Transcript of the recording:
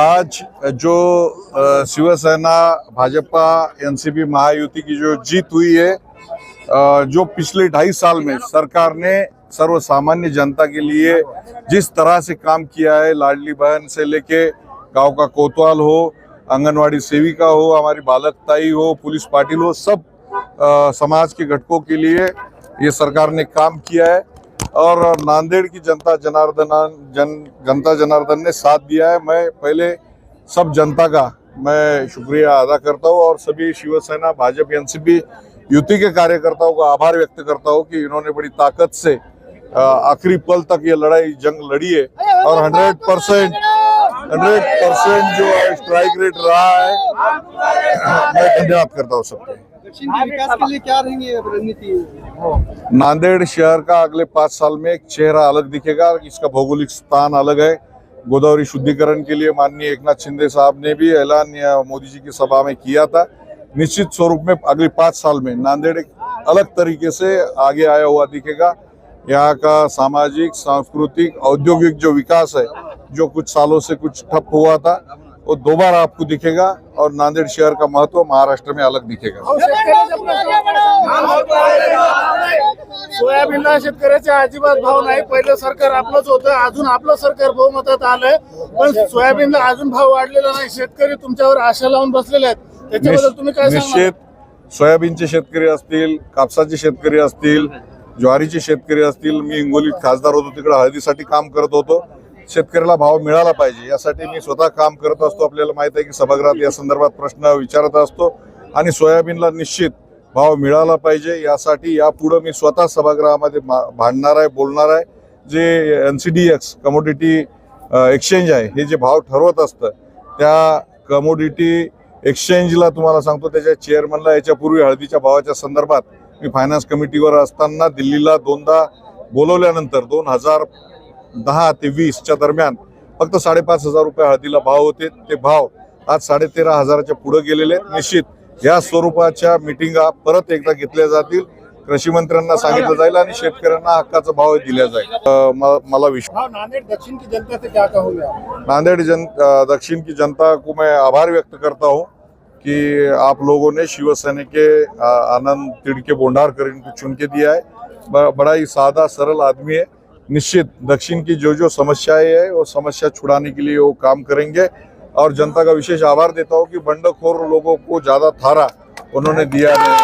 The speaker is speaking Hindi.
आज जो शिवसेना भाजपा एनसीपी महायुति की जो जीत हुई है जो पिछले ढाई साल में सरकार ने सर्व सामान्य जनता के लिए जिस तरह से काम किया है लाडली बहन से लेके गाँव का कोतवाल हो आंगनवाड़ी सेविका हो हमारी बालकताई हो पुलिस पाटिल हो सब अ, समाज के घटकों के लिए ये सरकार ने काम किया है। और नांदेड़ की जनता जनार्दन जन, जनता जनार्दन ने साथ दिया है। मैं पहले सब जनता का मैं शुक्रिया अदा करता हूँ और सभी शिवसेना, भाजपा, एनसीपी युति के कार्यकर्ताओं का आभार व्यक्त करता हूँ कि इन्होंने बड़ी ताकत से आखिरी पल तक ये लड़ाई, जंग लड़ी है। और 100 परसेंट, हंड्रेड परसेंट जो स्ट्राइक रेट रहा है, मैं धन्यवाद करता हूँ सबके। विकास के लिए क्या रहेंगे रणनीति? नांदेड़ शहर का अगले पाँच साल में एक चेहरा अलग दिखेगा इसका भौगोलिक स्थान अलग है। गोदावरी शुद्धिकरण के लिए माननीय एकनाथ शिंदे साहब ने भी ऐलान मोदी जी की सभा में किया था। निश्चित स्वरूप में अगले पाँच साल में नांदेड़ एक अलग तरीके से आगे आया हुआ दिखेगा। यहाँ का सामाजिक सांस्कृतिक औद्योगिक जो विकास है जो कुछ सालों से कुछ ठप हुआ था वो दोबारा आपको दिखेगा और नांदेड़ शहर का महत्त्व महाराष्ट्र में अलग दिखेगा। सोयाबीनला शेतकऱ्याचे अजिबात भाव नाही. पहिलं सरकार आपलंच होतं. अजून आपलं सरकार बहुमतात आलंय. पण सोयाबीनला अजून भाव वाढलेला नाही. शेतकरी तुमच्यावर आशा लावून बसलेले आहेत. त्याच्याबद्दल तुम्ही काय सांगणार निश्चित. सोयाबीनचे शेतकरी असतील कापसाचे शेतकरी असतील ज्वारीचे शेतकरी असतील मी हिंगोलीत खासदार होतो तिकडे हळदीसाठी काम करत होतो. शेतकऱ्याला भाव मिळाला पाहिजे यासाठी मी स्वतः काम करत असतो. आपल्याला माहीत आहे की सभागृहात या संदर्भात प्रश्न विचारत असतो आणि सोयाबीनला निश्चित भाव मिळाला पाहिजे. यासाठी यापुढं मी स्वतः सभागृहामध्ये मा- भांडणार आहे बोलणार आहे. जे N C D X commodity exchange आहे हे जे भाव ठरवत असतं त्या कमोडिटी एक्सचेंजला तुम्हाला सांगतो त्याच्या चेअरमनला याच्यापूर्वी हळदीच्या भावाच्या संदर्भात मी फायनान्स कमिटीवर असताना दिल्लीला दोनदा बोलवल्यानंतर दोन हजार दहा ते वीसच्या दरम्यान फक्त साडेपाच हजार रुपये हळदीला भाव होते. ते भाव आज साडेतेरा हजाराच्या पुढे गेलेले आहेत. निश्चित या स्वरूपाच्या मिटिंगा परत एकदा घेतल्या जातील. कृषी मंत्र्यांना सांगितलं जाईल आणि शेतकऱ्यांना हक्काचा भाव दिला जाईल. मला विश्वास नांदेड़ दक्षिण की जनता से क्या कहोगे? नांदेड़ जन दक्षिण की जनता को मैं आभार व्यक्त करता हूँ कि आप लोगों ने शिवसेना के आनंद तिड़के बोंडारकर इनको चुन के दिया है। बड़ा ही सादा सरल आदमी है। निश्चित दक्षिण की जो जो समस्याएँ है, वो समस्या छुड़ाने के लिए वो काम करेंगे। और जनता का विशेष आभार देता हूँ कि बंडखोर लोगों को ज़्यादा थारा उन्होंने दिया नहीं